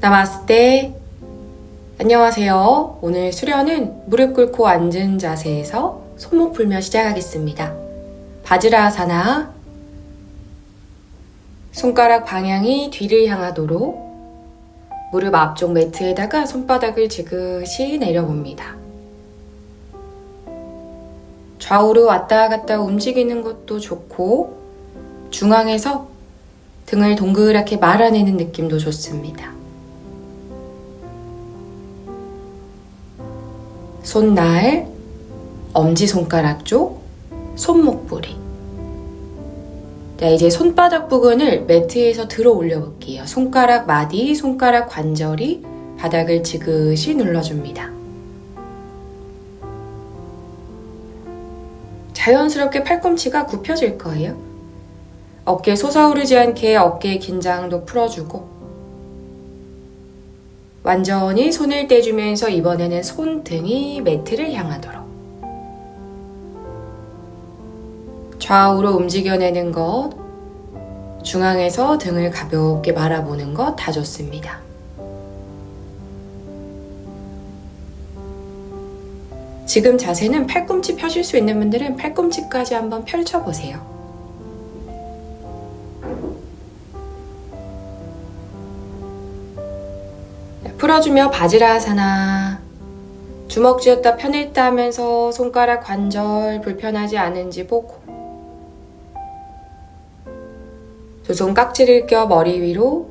나마스테. 안녕하세요. 오늘 수련은 무릎 꿇고 앉은 자세에서 손목 풀며 시작하겠습니다. 바지라아사나. 손가락 방향이 뒤를 향하도록 무릎 앞쪽 매트에다가 손바닥을 지그시 내려봅니다. 좌우로 왔다 갔다 움직이는 것도 좋고 중앙에서 등을 동그랗게 말아내는 느낌도 좋습니다. 손날, 엄지손가락 쪽, 손목부리. 자, 이제 손바닥 부근을 매트에서 들어 올려 볼게요. 손가락 마디, 손가락 관절이 바닥을 지그시 눌러줍니다. 자연스럽게 팔꿈치가 굽혀질 거예요. 어깨 솟아오르지 않게 어깨 긴장도 풀어주고 완전히 손을 떼주면서 이번에는 손등이 매트를 향하도록 좌우로 움직여내는 것 중앙에서 등을 가볍게 말아보는 것 다 좋습니다. 지금 자세는 팔꿈치 펴실 수 있는 분들은 팔꿈치까지 한번 펼쳐보세요. 풀어주며 바지라사나. 주먹 쥐었다 펴냈다 하면서 손가락 관절 불편하지 않은지 보고. 두 손 깍지를 껴 머리 위로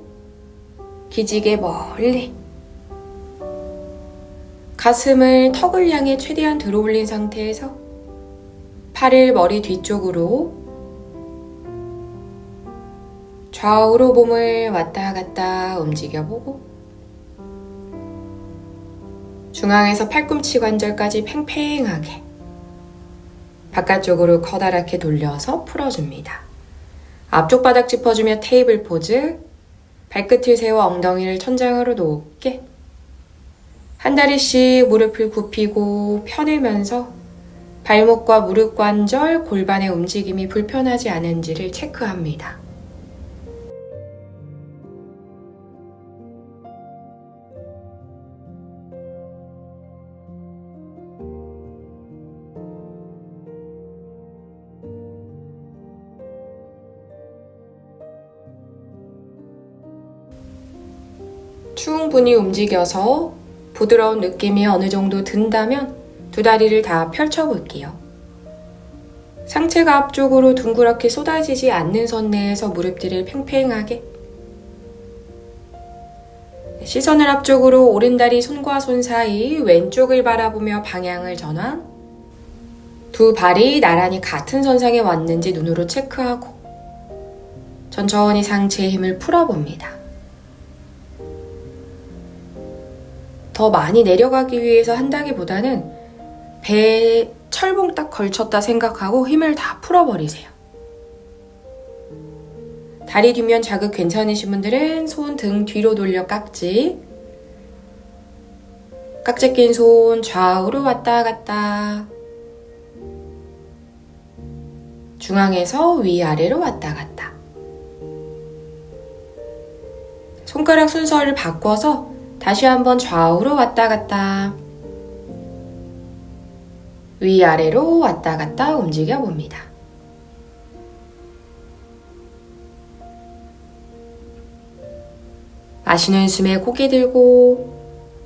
기지개 멀리. 가슴을 턱을 향해 최대한 들어 올린 상태에서 팔을 머리 뒤쪽으로 좌우로 몸을 왔다 갔다 움직여보고 중앙에서 팔꿈치 관절까지 팽팽하게 바깥쪽으로 커다랗게 돌려서 풀어줍니다. 앞쪽 바닥 짚어주며 테이블 포즈 발끝을 세워 엉덩이를 천장으로 높게 한 다리씩 무릎을 굽히고 펴내면서 발목과 무릎 관절, 골반의 움직임이 불편하지 않은지를 체크합니다. 충분히 움직여서 부드러운 느낌이 어느 정도 든다면 두 다리를 다 펼쳐볼게요. 상체가 앞쪽으로 둥그렇게 쏟아지지 않는 선 내에서 무릎들을 팽팽하게 시선을 앞쪽으로 오른다리 손과 손 사이 왼쪽을 바라보며 방향을 전환 두 발이 나란히 같은 선상에 왔는지 눈으로 체크하고 천천히 상체의 힘을 풀어봅니다. 더 많이 내려가기 위해서 한다기보다는 배에 철봉 딱 걸쳤다 생각하고 힘을 다 풀어버리세요. 다리 뒷면 자극 괜찮으신 분들은 손 등 뒤로 돌려 깍지. 깍지 낀 손 좌우로 왔다 갔다. 중앙에서 위아래로 왔다 갔다. 손가락 순서를 바꿔서 다시 한번 좌우로 왔다 갔다. 위아래로 왔다 갔다 움직여 봅니다. 마시는 숨에 고개 들고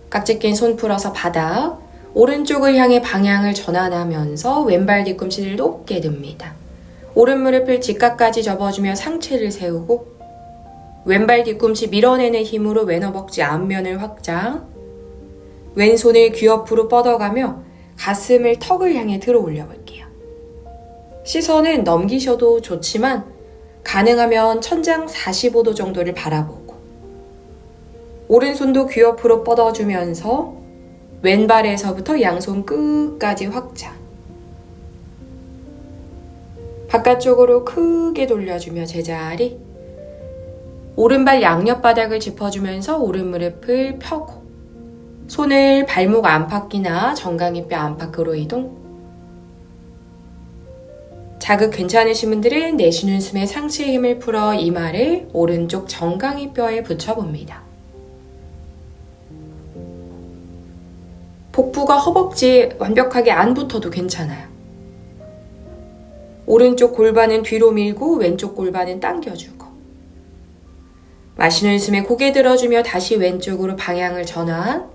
깍지 낀 손 풀어서 바닥 오른쪽을 향해 방향을 전환하면서 왼발 뒤꿈치를 높게 듭니다. 오른 무릎을 직각까지 접어주며 상체를 세우고 왼발 뒤꿈치 밀어내는 힘으로 왼허벅지 앞면을 확장. 왼손을 귀 옆으로 뻗어가며 가슴을 턱을 향해 들어 올려 볼게요. 시선은 넘기셔도 좋지만 가능하면 천장 45도 정도를 바라보고 오른손도 귀 옆으로 뻗어주면서 왼발에서부터 양손 끝까지 확장. 바깥쪽으로 크게 돌려주며 제자리. 오른발 양옆바닥을 짚어주면서 오른무릎을 펴고 손을 발목 안팎이나 정강이 뼈 안팎으로 이동 자극 괜찮으신 분들은 내쉬는 숨에 상체의 힘을 풀어 이마를 오른쪽 정강이 뼈에 붙여봅니다. 복부가 허벅지에 완벽하게 안 붙어도 괜찮아요. 오른쪽 골반은 뒤로 밀고 왼쪽 골반은 당겨주고 마시는 숨에 고개 들어주며 다시 왼쪽으로 방향을 전환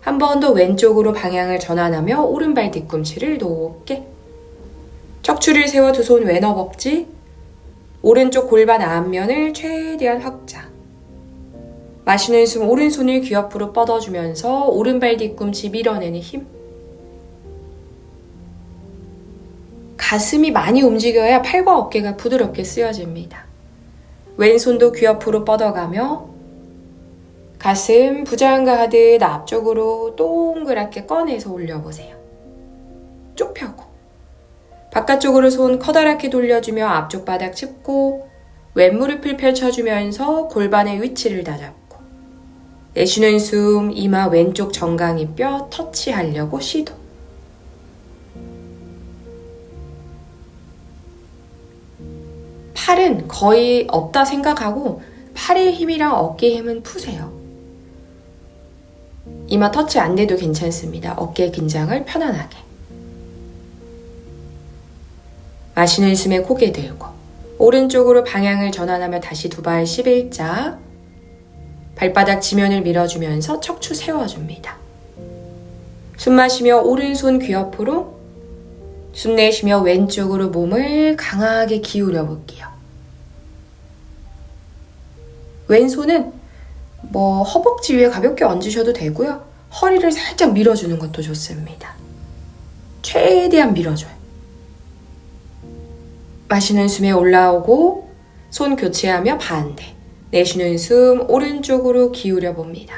한 번 더 왼쪽으로 방향을 전환하며 오른발 뒤꿈치를 높게 척추를 세워 두손왼 허벅지 오른쪽 골반 앞면을 최대한 확장 마시는 숨 오른손을 귀 옆으로 뻗어주면서 오른발 뒤꿈치 밀어내는 힘. 가슴이 많이 움직여야 팔과 어깨가 부드럽게 쓰여집니다. 왼손도 귀 옆으로 뻗어가며 가슴 부장과 하듯 앞쪽으로 동그랗게 꺼내서 올려보세요. 쭉 펴고 바깥쪽으로 손 커다랗게 돌려주며 앞쪽 바닥 짚고 왼무릎을 펼쳐주면서 골반의 위치를 다잡고 내쉬는 숨, 이마 왼쪽 정강이 뼈 터치하려고 시도. 팔은 거의 없다 생각하고 팔의 힘이랑 어깨 힘은 푸세요. 이마 터치 안 돼도 괜찮습니다. 어깨 긴장을 편안하게. 마시는 숨에 고개 들고 오른쪽으로 방향을 전환하며 다시 두 발 11자 발바닥 지면을 밀어주면서 척추 세워줍니다. 숨 마시며 오른손 귀 옆으로 숨 내쉬며 왼쪽으로 몸을 강하게 기울여 볼게요. 왼손은 뭐 허벅지 위에 가볍게 얹으셔도 되고요. 허리를 살짝 밀어주는 것도 좋습니다. 최대한 밀어줘요. 마시는 숨에 올라오고 손 교체하며 반대. 내쉬는 숨 오른쪽으로 기울여 봅니다.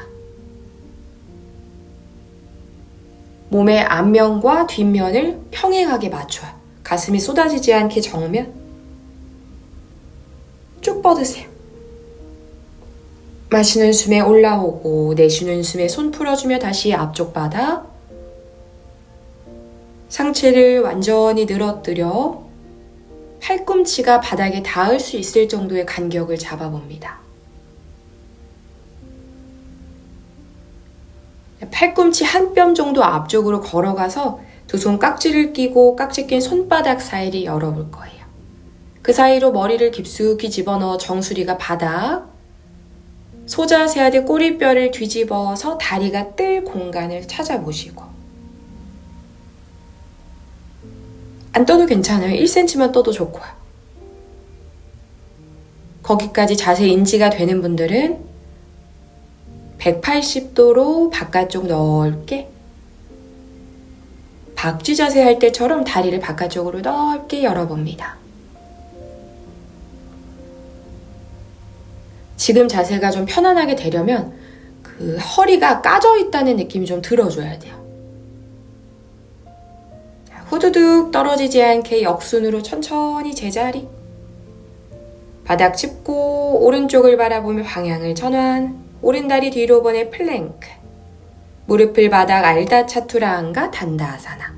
몸의 앞면과 뒷면을 평행하게 맞춰요. 가슴이 쏟아지지 않게 정면. 쭉 뻗으세요. 마시는 숨에 올라오고 내쉬는 숨에 손 풀어주며 다시 앞쪽 바닥. 상체를 완전히 늘어뜨려 팔꿈치가 바닥에 닿을 수 있을 정도의 간격을 잡아봅니다. 팔꿈치 한 뼘 정도 앞쪽으로 걸어가서 두 손 깍지를 끼고 깍지 낀 손바닥 사이를 열어볼 거예요. 그 사이로 머리를 깊숙이 집어넣어 정수리가 바닥, 소자 세하되 꼬리뼈를 뒤집어서 다리가 뜰 공간을 찾아보시고 안 떠도 괜찮아요. 1cm만 떠도 좋고요. 거기까지 자세 인지가 되는 분들은 180도로 바깥쪽 넓게 박쥐 자세 할 때처럼 다리를 바깥쪽으로 넓게 열어봅니다. 지금 자세가 좀 편안하게 되려면 그 허리가 까져 있다는 느낌이 좀 들어줘야 돼요. 후두둑 떨어지지 않게 역순으로 천천히 제자리. 바닥 짚고 오른쪽을 바라보며 방향을 전환. 오른다리 뒤로 보내 플랭크. 무릎을 바닥 알다 차투라안가 단다아사나.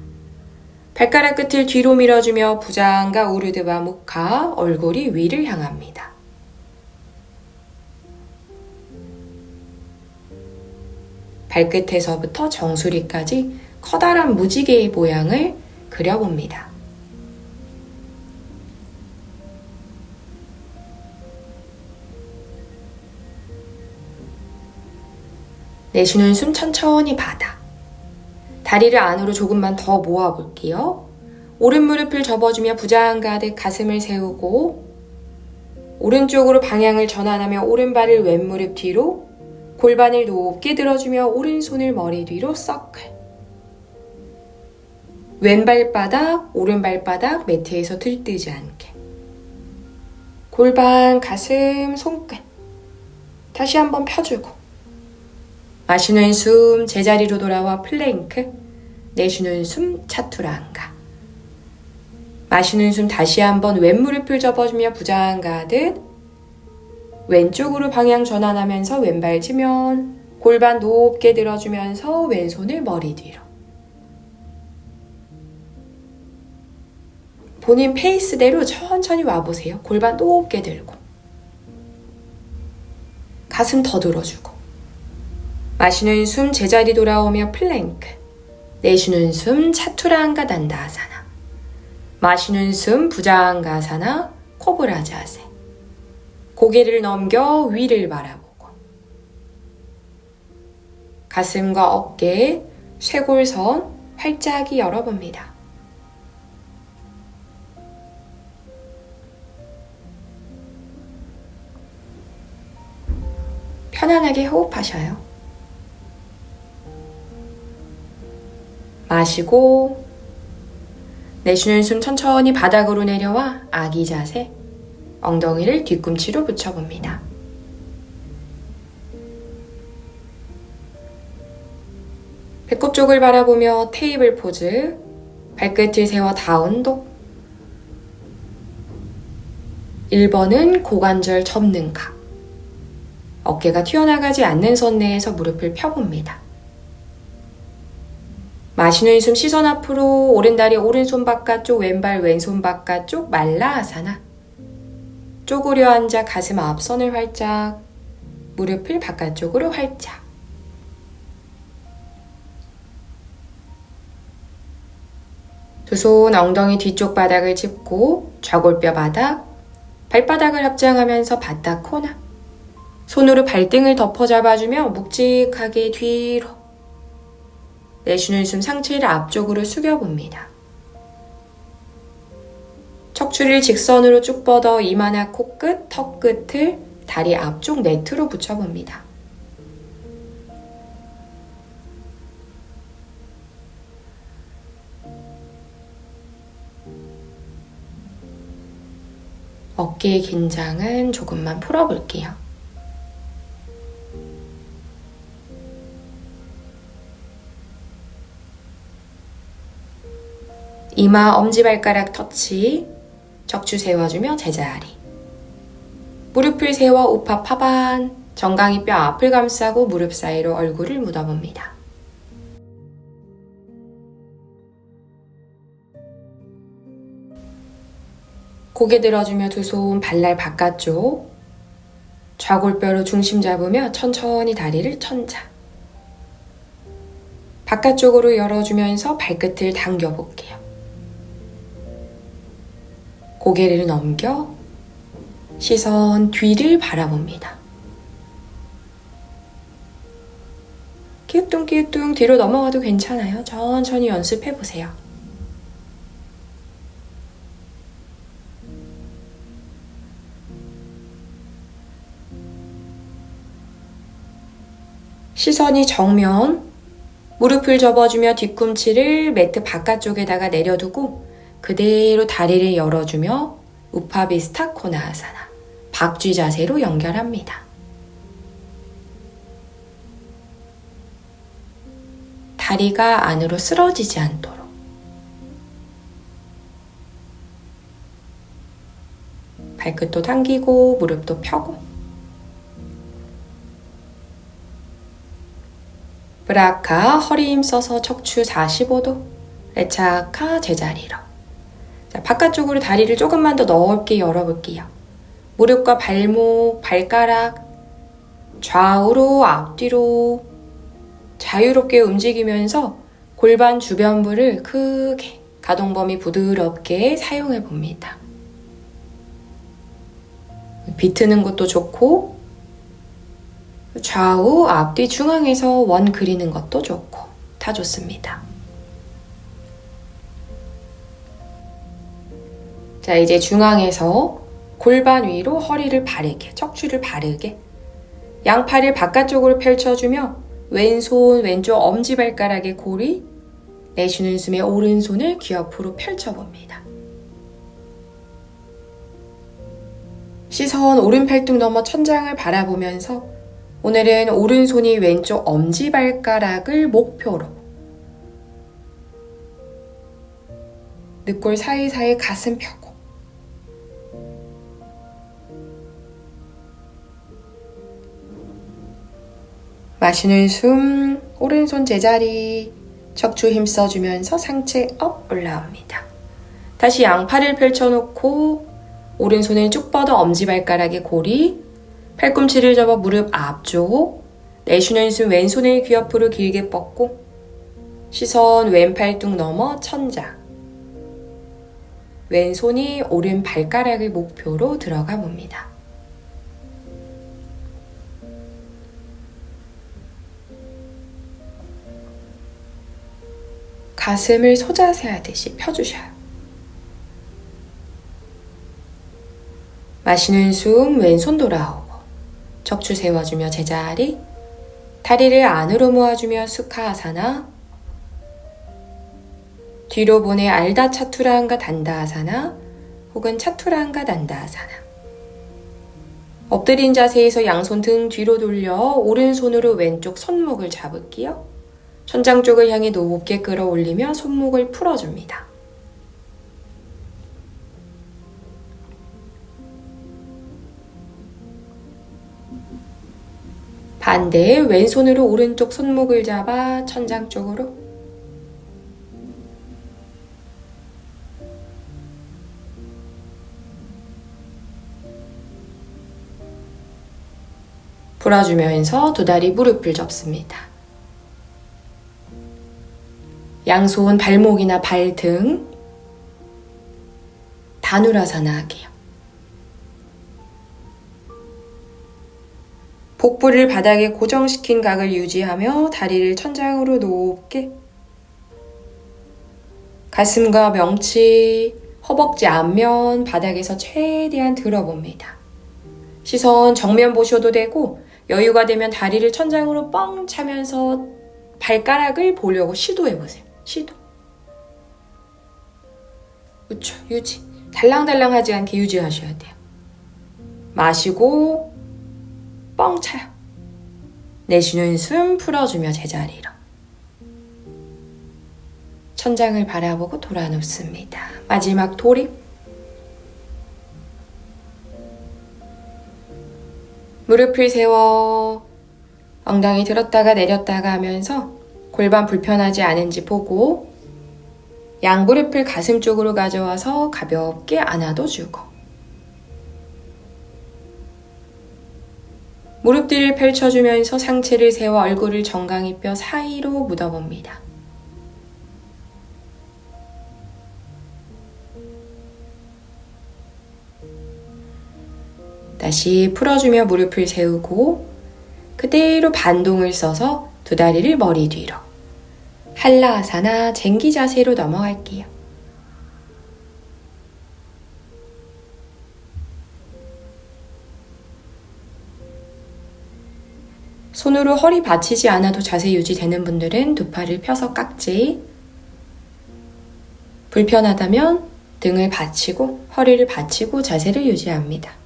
발가락 끝을 뒤로 밀어주며 부장과 우르드바 무카 얼굴이 위를 향합니다. 발끝에서부터 정수리까지 커다란 무지개의 모양을 그려봅니다. 내쉬는 숨 천천히 받아. 다리를 안으로 조금만 더 모아볼게요. 오른 무릎을 접어주며 부장 가득 가슴을 세우고 오른쪽으로 방향을 전환하며 오른발을 왼무릎 뒤로 골반을 높게 들어주며 오른손을 머리 뒤로 서클 왼발바닥, 오른발바닥 매트에서 들뜨지 않게. 골반, 가슴, 손끝 다시 한번 펴주고. 마시는 숨 제자리로 돌아와 플랭크. 내쉬는 숨 차투랑가. 마시는 숨 다시 한번 왼무릎을 접어주며 부장 가듯 왼쪽으로 방향 전환하면서 왼발 치면 골반 높게 들어주면서 왼손을 머리 뒤로 본인 페이스대로 천천히 와보세요. 골반 높게 들고 가슴 더 들어주고 마시는 숨 제자리 돌아오며 플랭크. 내쉬는 숨 차투라한가 단다아사나. 마시는 숨 부장가사나 코브라 자세. 고개를 넘겨 위를 바라보고. 가슴과 어깨, 쇄골선 활짝이 열어봅니다. 편안하게 호흡하셔요. 마시고 내쉬는 숨 천천히 바닥으로 내려와 아기 자세 엉덩이를 뒤꿈치로 붙여봅니다. 배꼽 쪽을 바라보며 테이블 포즈 발끝을 세워 다운독 1번은 고관절 접는 각 어깨가 튀어나가지 않는 선 내에서 무릎을 펴봅니다. 마시는 숨 시선 앞으로 오른 다리 오른손 바깥쪽 왼발 왼손 바깥쪽 말라 아사나 쪼그려 앉아 가슴 앞선을 활짝 무릎을 바깥쪽으로 활짝 두 손 엉덩이 뒤쪽 바닥을 짚고 좌골뼈 바닥 발바닥을 합장하면서 바닥 코나 손으로 발등을 덮어 잡아주며 묵직하게 뒤로 내쉬는 숨 상체를 앞쪽으로 숙여봅니다. 척추를 직선으로 쭉 뻗어 이마나 코끝, 턱끝을 다리 앞쪽 네트로 붙여봅니다. 어깨의 긴장은 조금만 풀어볼게요. 이마 엄지발가락 터치, 척추 세워주며 제자리. 무릎을 세워 우파 파반, 정강이 뼈 앞을 감싸고 무릎 사이로 얼굴을 묻어봅니다. 고개 들어주며 두 손 발날 바깥쪽, 좌골뼈로 중심 잡으며 천천히 다리를 천장. 바깥쪽으로 열어주면서 발끝을 당겨볼게요. 고개를 넘겨 시선 뒤를 바라봅니다. 끼우뚱끼우뚱 뒤로 넘어가도 괜찮아요. 천천히 연습해 보세요. 시선이 정면, 무릎을 접어주며 뒤꿈치를 매트 바깥쪽에다가 내려두고 그대로 다리를 열어주며 우파비스타 코나아사나 박쥐 자세로 연결합니다. 다리가 안으로 쓰러지지 않도록. 발끝도 당기고 무릎도 펴고. 브라카 허리 힘써서 척추 45도 레차카 제자리로. 자, 바깥쪽으로 다리를 조금만 더 넓게 열어볼게요. 무릎과 발목, 발가락 좌우로 앞뒤로 자유롭게 움직이면서 골반 주변부를 크게 가동 범위 부드럽게 사용해 봅니다. 비트는 것도 좋고 좌우 앞뒤 중앙에서 원 그리는 것도 좋고 다 좋습니다. 자, 이제 중앙에서 골반 위로 허리를 바르게, 척추를 바르게 양팔을 바깥쪽으로 펼쳐주며 왼손, 왼쪽 엄지발가락의 고리, 내쉬는 숨에 오른손을 귀 옆으로 펼쳐봅니다. 시선 오른 팔뚝 넘어 천장을 바라보면서 오늘은 오른손이 왼쪽 엄지발가락을 목표로 늑골 사이사이 가슴 펴고 마시는 숨, 오른손 제자리, 척추 힘써주면서 상체 업 올라옵니다. 다시 양팔을 펼쳐놓고 오른손을 쭉 뻗어 엄지발가락에 고리, 팔꿈치를 접어 무릎 앞쪽, 내쉬는 숨 왼손을 귀 옆으로 길게 뻗고 시선 왼팔 뚝 넘어 천장. 왼손이 오른 발가락을 목표로 들어가 봅니다. 가슴을 소자세 하듯이 펴주셔요. 마시는 숨 왼손 돌아오고 척추 세워주며 제자리 다리를 안으로 모아주며 수카아사나 뒤로 보내 알다 차투라한가 단다아사나 혹은 차투라한가 단다아사나 엎드린 자세에서 양손 등 뒤로 돌려 오른손으로 왼쪽 손목을 잡을게요. 천장 쪽을 향해 높게 끌어올리며 손목을 풀어줍니다. 반대 왼손으로 오른쪽 손목을 잡아 천장 쪽으로 불어주면서 두 다리 무릎을 접습니다. 양손 발목이나 발 등 다누라사나 하게요. 복부를 바닥에 고정시킨 각을 유지하며 다리를 천장으로 높게 가슴과 명치, 허벅지 앞면 바닥에서 최대한 들어봅니다. 시선 정면 보셔도 되고 여유가 되면 다리를 천장으로 뻥 차면서 발가락을 보려고 시도해 보세요. 시도. 그쵸, 유지. 달랑달랑하지 않게 유지하셔야 돼요. 마시고 뻥 차요. 내쉬는 숨 풀어주며 제자리로. 천장을 바라보고 돌아눕습니다. 마지막 돌입. 무릎을 세워 엉덩이 들었다가 내렸다가 하면서 골반 불편하지 않은지 보고 양무릎을 가슴 쪽으로 가져와서 가볍게 안아도 주고 무릎 뒤를 펼쳐주면서 상체를 세워 얼굴을 정강이 뼈 사이로 묻어봅니다. 다시 풀어주며 무릎을 세우고 그대로 반동을 써서 두 다리를 머리 뒤로 한라아사나 쟁기 자세로 넘어갈게요. 손으로 허리 받치지 않아도 자세 유지되는 분들은 두 팔을 펴서 깍지 불편하다면 등을 받치고 허리를 받치고 자세를 유지합니다.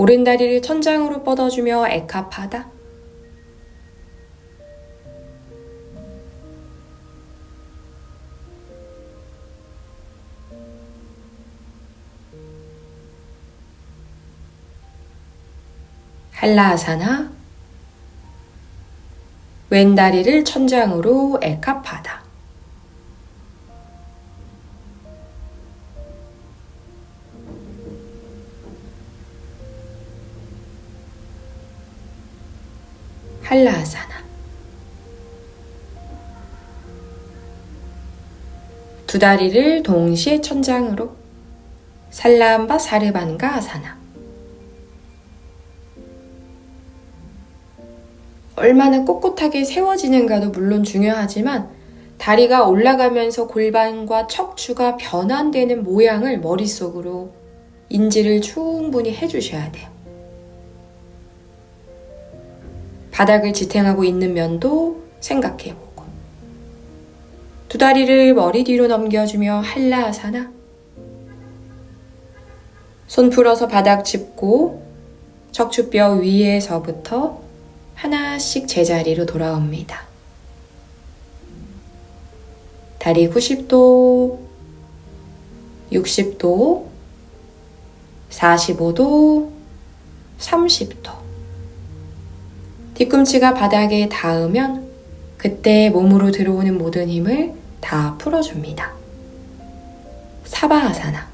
오른 다리를 천장으로 뻗어주며 에카파다. 한라아사나 왼 다리를 천장으로 에카파다. 한라아사나 두 다리를 동시에 천장으로 살람바 사르반가 아사나 얼마나 꼿꼿하게 세워지는가도 물론 중요하지만 다리가 올라가면서 골반과 척추가 변환되는 모양을 머릿속으로 인지를 충분히 해주셔야 돼요. 바닥을 지탱하고 있는 면도 생각해보고 두 다리를 머리 뒤로 넘겨주며 한라아사나 손 풀어서 바닥 짚고 척추뼈 위에서부터 하나씩 제자리로 돌아옵니다. 다리 90도, 60도, 45도, 30도. 뒤꿈치가 바닥에 닿으면 그때 몸으로 들어오는 모든 힘을 다 풀어줍니다. 사바아사나.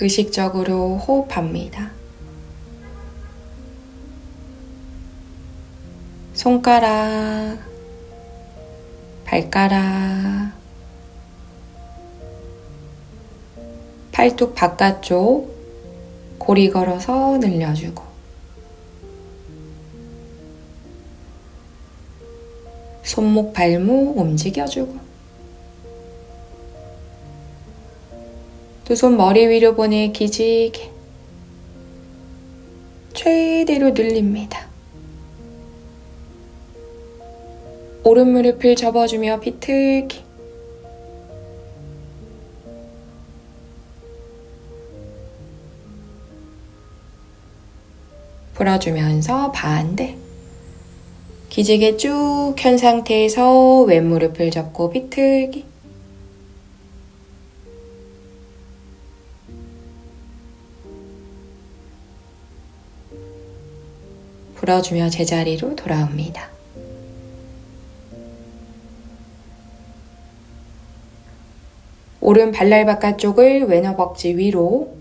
의식적으로 호흡합니다. 손가락, 발가락, 팔뚝 바깥쪽 고리 걸어서 늘려주고 손목 발목 움직여주고 두 손 머리 위로 보내 기지개 최대로 늘립니다. 오른 무릎을 접어주며 비틀기. 풀어주면서 반대. 기지개 쭉현 상태에서 왼 무릎을 접고 비틀기 풀어주며 제자리로 돌아옵니다. 오른 발날 바깥쪽을 왼 허벅지 위로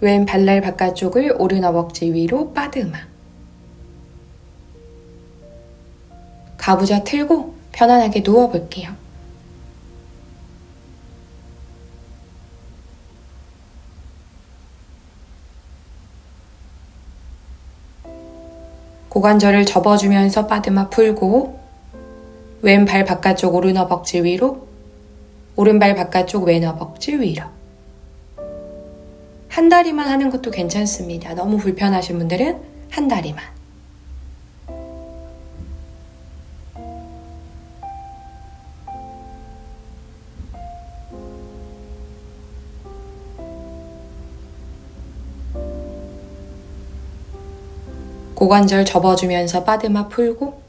왼 발날 바깥쪽을 오른 허벅지 위로 빠드마 가부좌 틀고 편안하게 누워볼게요. 고관절을 접어주면서 빠드마 풀고 왼발 바깥쪽 오른 허벅지 위로 오른발 바깥쪽 왼 허벅지 위로 한 다리만 하는 것도 괜찮습니다. 너무 불편하신 분들은 한 다리만 고관절 접어주면서 빠드마 풀고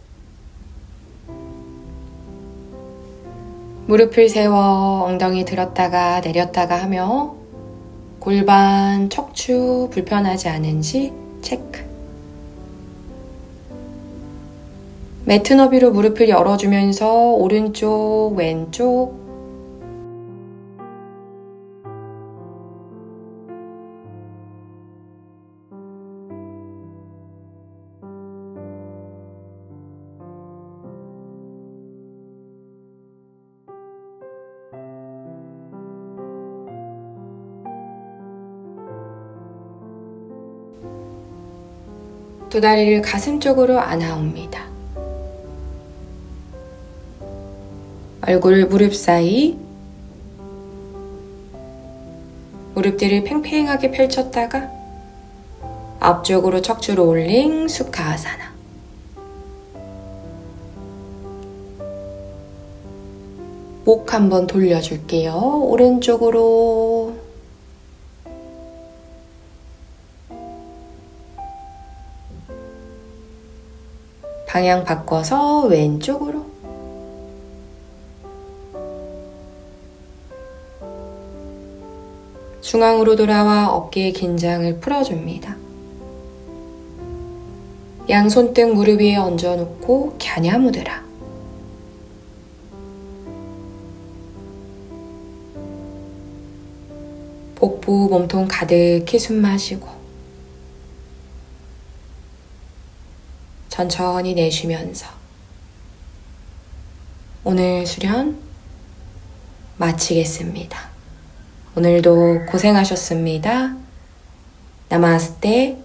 무릎을 세워 엉덩이 들었다가 내렸다가 하며 골반, 척추 불편하지 않은지 체크. 매트 너비로 무릎을 열어주면서 오른쪽, 왼쪽 두 다리를 가슴 쪽으로 안아옵니다. 얼굴 무릎 사이 무릎들을 팽팽하게 펼쳤다가 앞쪽으로 척추로 올린 수카아사나 목 한번 돌려줄게요. 오른쪽으로 방향 바꿔서 왼쪽으로 중앙으로 돌아와 어깨의 긴장을 풀어줍니다. 양손등 무릎 위에 얹어놓고 갸냐무드라 복부 몸통 가득히 숨 마시고 천천히 내쉬면서 오늘 수련 마치겠습니다. 오늘도 고생하셨습니다. 나마스테